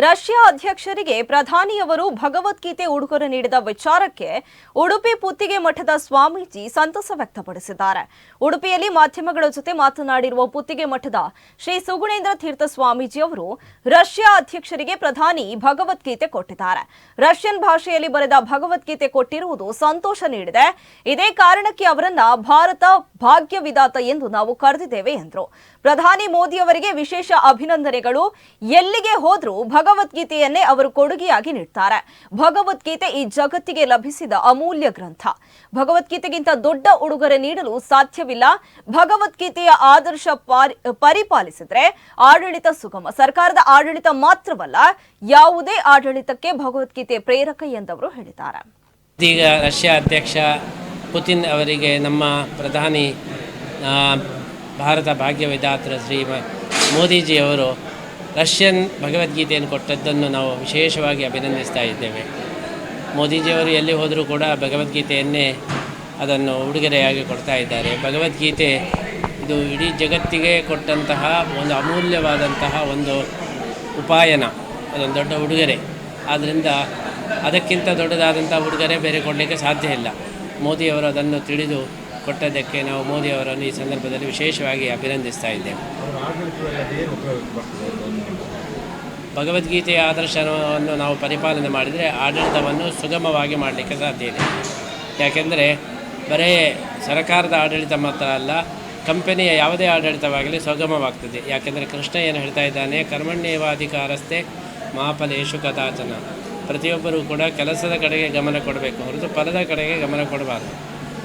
Russia ಅಧ್ಯಕ್ಷರಿಗೆ ಪ್ರಧಾನಿಯವರು ಭಗವದ್ಗೀತೆ ಉಡುಗೊರೆ ನೀಡಿದ ವಿಚಾರಕ್ಕೆ ಉಡುಪಿ ಪುತ್ತಿಗೆ ಮಠದ ಸ್ವಾಮೀಜಿ ಸಂತಸ ವ್ಯಕ್ತಪಡಿಸಿದ್ದಾರೆ. ಉಡುಪಿಯಲ್ಲಿ ಮಾಧ್ಯಮಗಳ ಜೊತೆ ಮಾತನಾಡಿರುವ ಪುತ್ತಿಗೆ ಮಠದ ಶ್ರೀ ಸುಗುಣೇಂದ್ರ ತೀರ್ಥ ಸ್ವಾಮೀಜಿ ಅವರು ರಷ್ಯಾ ಅಧ್ಯಕ್ಷರಿಗೆ ಪ್ರಧಾನಿ ಭಗವದ್ಗೀತೆ ಕೊಟ್ಟಿದ್ದಾರೆ. ರಷ್ಯನ್ ಭಾಷೆಯಲ್ಲಿ ಬರೆದ ಭಗವದ್ಗೀತೆ ಕೊಟ್ಟಿರುವುದು ಸಂತೋಷ ನೀಡಿದೆ. ಇದೇ ಕಾರಣಕ್ಕೆ ಅವರನ್ನ ಭಾರತ ಭಾಗ್ಯ ವಿಧಾತ ಎಂದು ನಾವು ಕರೆದಿದ್ದೇವೆ ಎಂದರು. ಪ್ರಧಾನಿ ಮೋದಿ ಅವರಿಗೆ ವಿಶೇಷ ಅಭಿನಂದನೆಗಳು. ಎಲ್ಲಿಗೆ ಹೋದ್ರೂ ಭಗವದ್ಗೀತೆಯನ್ನೇ ಅವರು ಕೊಡುಗೆಯಾಗಿ ನೀಡ್ತಾರೆ. ಭಗವದ್ಗೀತೆ ಈ ಜಗತ್ತಿಗೆ ಲಭಿಸಿದ ಅಮೂಲ್ಯ ಗ್ರಂಥ. ಭಗವದ್ಗೀತೆಗಿಂತ ದೊಡ್ಡ ಉಡುಗೊರೆ ನೀಡಲು ಸಾಧ್ಯವಿಲ್ಲ. ಭಗವದ್ಗೀತೆಯ ಆದರ್ಶ ಪಾರಿ- ಪರಿಪಾಲಿಸಿದ್ರೆ ಆಡಳಿತ ಸುಗಮ. ಸರ್ಕಾರದ ಆಡಳಿತ ಮಾತ್ರವಲ್ಲ, ಯಾವುದೇ ಆಡಳಿತಕ್ಕೆ ಭಗವದ್ಗೀತೆ ಪ್ರೇರಕ ಎಂದವರು ಹೇಳಿದ್ದಾರೆ. ಇದೀಗ ರಷ್ಯಾ ಅಧ್ಯಕ್ಷ ಪುತಿನ್ ಅವರಿಗೆ ನಮ್ಮ ಪ್ರಧಾನಿ ಭಾರತ ಭಾಗ್ಯ ವಿಧಾತ್ರ ಶ್ರೀ ಮೋದಿಜಿಯವರು ರಷ್ಯನ್ ಭಗವದ್ಗೀತೆಯನ್ನು ಕೊಟ್ಟದ್ದನ್ನು ನಾವು ವಿಶೇಷವಾಗಿ ಅಭಿನಂದಿಸ್ತಾ ಇದ್ದೇವೆ. ಮೋದಿಜಿಯವರು ಎಲ್ಲಿ ಹೋದರೂ ಕೂಡ ಭಗವದ್ಗೀತೆಯನ್ನೇ ಅದನ್ನು ಉಡುಗೊರೆಯಾಗಿ ಕೊಡ್ತಾ ಇದ್ದಾರೆ. ಭಗವದ್ಗೀತೆ ಇದು ಇಡೀ ಜಗತ್ತಿಗೆ ಕೊಟ್ಟಂತಹ ಒಂದು ಅಮೂಲ್ಯವಾದಂತಹ ಒಂದು ಉಪಾಯನ, ಅದೊಂದು ದೊಡ್ಡ ಉಡುಗೊರೆ. ಆದ್ದರಿಂದ ಅದಕ್ಕಿಂತ ದೊಡ್ಡದಾದಂಥ ಉಡುಗೊರೆ ಬೇರೆ ಕೊಡಲಿಕ್ಕೆ ಸಾಧ್ಯ ಇಲ್ಲ. ಮೋದಿಯವರು ಅದನ್ನು ತಿಳಿದು ಕೊಟ್ಟದ್ದಕ್ಕೆ ನಾವು ಮೋದಿಯವರನ್ನು ಈ ಸಂದರ್ಭದಲ್ಲಿ ವಿಶೇಷವಾಗಿ ಅಭಿನಂದಿಸ್ತಾ ಇದ್ದೇವೆ. ಭಗವದ್ಗೀತೆಯ ಆದರ್ಶವನ್ನು ನಾವು ಪರಿಪಾಲನೆ ಮಾಡಿದರೆ ಆಡಳಿತವನ್ನು ಸುಗಮವಾಗಿ ಮಾಡಲಿಕ್ಕೆ ಸಾಧ್ಯ ಇದೆ. ಯಾಕೆಂದರೆ ಬರೇ ಸರ್ಕಾರದ ಆಡಳಿತ ಮಾತ್ರ ಅಲ್ಲ, ಕಂಪನಿಯ ಯಾವುದೇ ಆಡಳಿತವಾಗಲಿ ಸುಗಮವಾಗ್ತದೆ. ಯಾಕೆಂದರೆ ಕೃಷ್ಣ ಏನು ಹೇಳ್ತಾ ಇದ್ದಾನೆ? ಕರ್ಮಣ್ಯೇವಾಧಿಕಾರಸ್ಥೆ ಮಹಾಫಲೇಶು ಕಥಾಚನ. ಪ್ರತಿಯೊಬ್ಬರೂ ಕೂಡ ಕೆಲಸದ ಕಡೆಗೆ ಗಮನ ಕೊಡಬೇಕು ಹೊರತು ಫಲದ ಕಡೆಗೆ ಗಮನ ಕೊಡಬಾರ್ದು.